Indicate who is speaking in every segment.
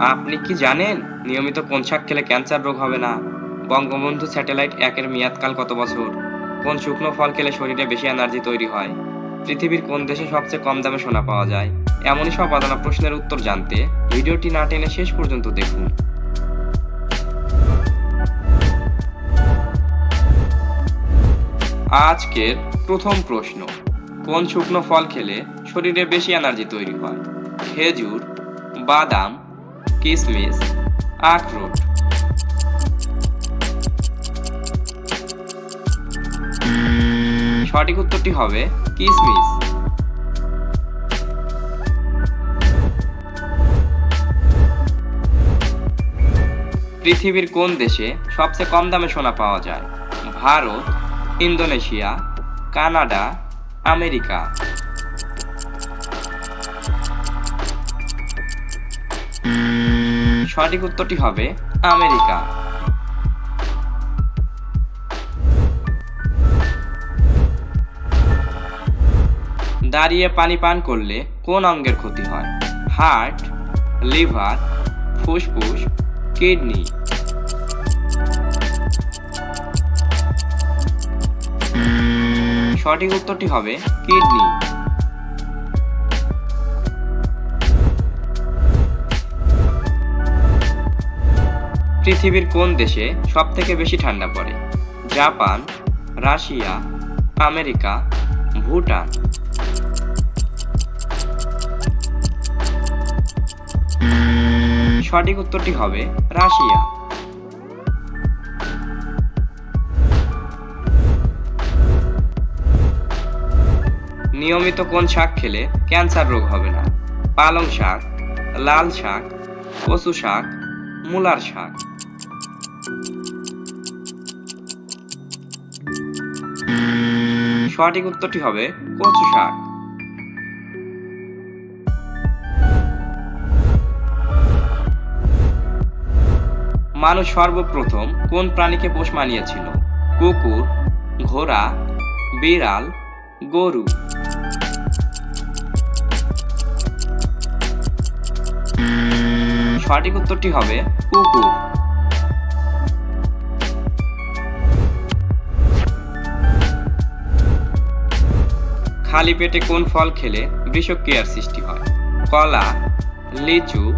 Speaker 1: আপনি কি জানেন, নিয়মিত কোন শাক খেলে ক্যান্সার রোগ হবে না? বঙ্গবন্ধু স্যাটেলাইট একের মেয়াদকাল কত বছর? কোন শুকনো ফল খেলে শরীরে বেশি এনার্জি তৈরি হয়? পৃথিবীর কোন দেশে সবচেয়ে কম দামে সোনা পাওয়া যায়? এমনই সব অজানা প্রশ্নের উত্তর জানতে ভিডিওটি না টেনে শেষ পর্যন্ত দেখুন। আজকের প্রথম প্রশ্ন, কোন শুকনো ফল খেলে শরীরে বেশি এনার্জি তৈরি হয়? খেজুর, বাদাম কিশমিশ আখরোট। সঠিক উত্তরটি হবে কিশমিশ পৃথিবীর কোন দেশে সবচেয়ে কম দামে সোনা পাওয়া যায়? Bharat, Indonesia, Canada, America. সঠিক উত্তরটি হবে আমেরিকা। দাঁড়িয়ে পানি পান করলে কোন অঙ্গের ক্ষতি হয়? হার্ট, লিভার, ফুসফুস, কিডনি। সঠিক উত্তরটি হবে কিডনি। পৃথিবীর কোন দেশে সব থেকে বেশি ঠান্ডা পড়ে? Japan, Russia, America, Bhutan. সঠিক উত্তরটি হবে রাশিয়া। নিয়মিত কোন শাক খেলে ক্যান্সার রোগ হবে না? পালং শাক, লাল শাক, কচু শাক, মূলার শাক। সঠিক উত্তরটি হবে কচু শাক। মানুষ সর্বপ্রথম কোন প্রাণীকে পোষ মানিয়েছিল? কুকুর, ঘোড়া, বিড়াল, গরু। সঠিক উত্তরটি হবে কুকুর। খালি পেটে কোন ফল খেলে বিষক্রিয়ার সৃষ্টি হয়? কলা, লিচু,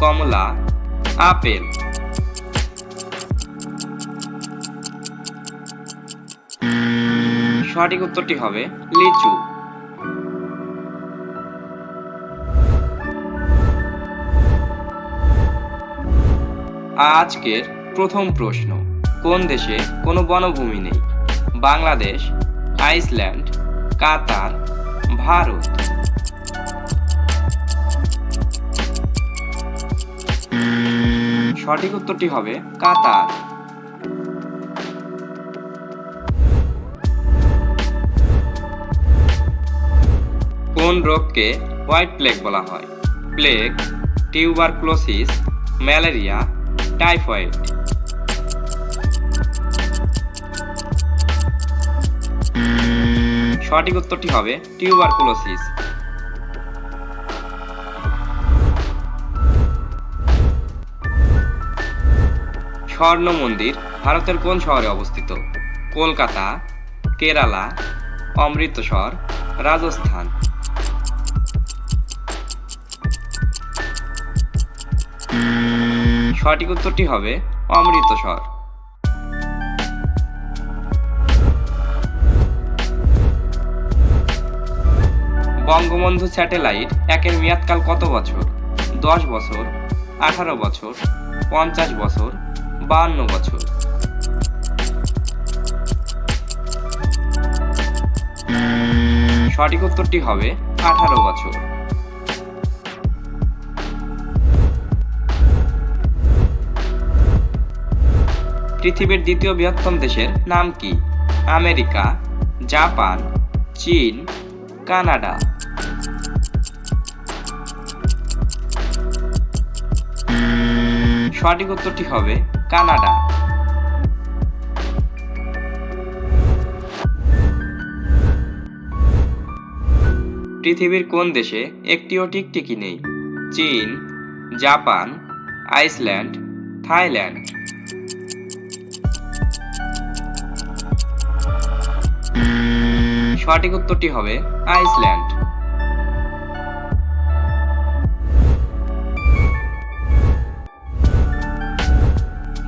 Speaker 1: কমলা, আপেল। সঠিক উত্তরটি হবে লিচু। আজকের প্রথম প্রশ্ন, কোন দেশে কোনো বনভূমি নেই? Bangladesh, Iceland Qatar, Bharat. সঠিক উত্তরটি হবে কাতার। কোন রোগকে হোয়াইট প্লেগ বলা হয়? Plague, tuberculosis, malaria, typhoid. সঠিক উত্তরটি হবে টিউবারকুলোসিস। স্বর্ণ মন্দির ভারতের কোন শহরে অবস্থিত? কলকাতা, কেরালা, অমৃতসর, রাজস্থান। সঠিক উত্তরটি হবে অমৃতসর। বঙ্গবন্ধু স্যাটেলাইট একের মেয়াদকাল কত বছর? দশ বছর, আঠারো বছর, পঞ্চাশ বছর, বাহান্ন বছর। সঠিক উত্তরটি হবে আঠারো বছর। পৃথিবীর দ্বিতীয় বৃহত্তম দেশের নাম কি? আমেরিকা, জাপান, চীন, কানাডা। সঠিক উত্তরটি হবে কানাডা। পৃথিবীর কোন দেশে একটিও টিকটিকি নেই? চীন, জাপান, আইসল্যান্ড, থাইল্যান্ড। সঠিক উত্তরটি হবে আইসল্যান্ড।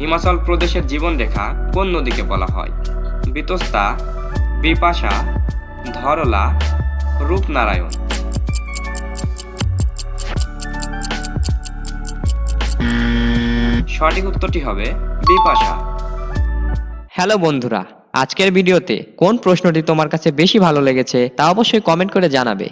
Speaker 1: হিমাচল প্রদেশের জীবনরেখা কোন নদীকে বলা হয়? বিতস্তা, বিপাশা, ধরলা, রূপনারায়ণ। সঠিক উত্তরটি হবে বিপাশা।
Speaker 2: হ্যালো বন্ধুরা, আজকের ভিডিওতে কোন প্রশ্নটি তোমার কাছে বেশি ভালো লেগেছে তা অবশ্যই কমেন্ট করে জানাবে।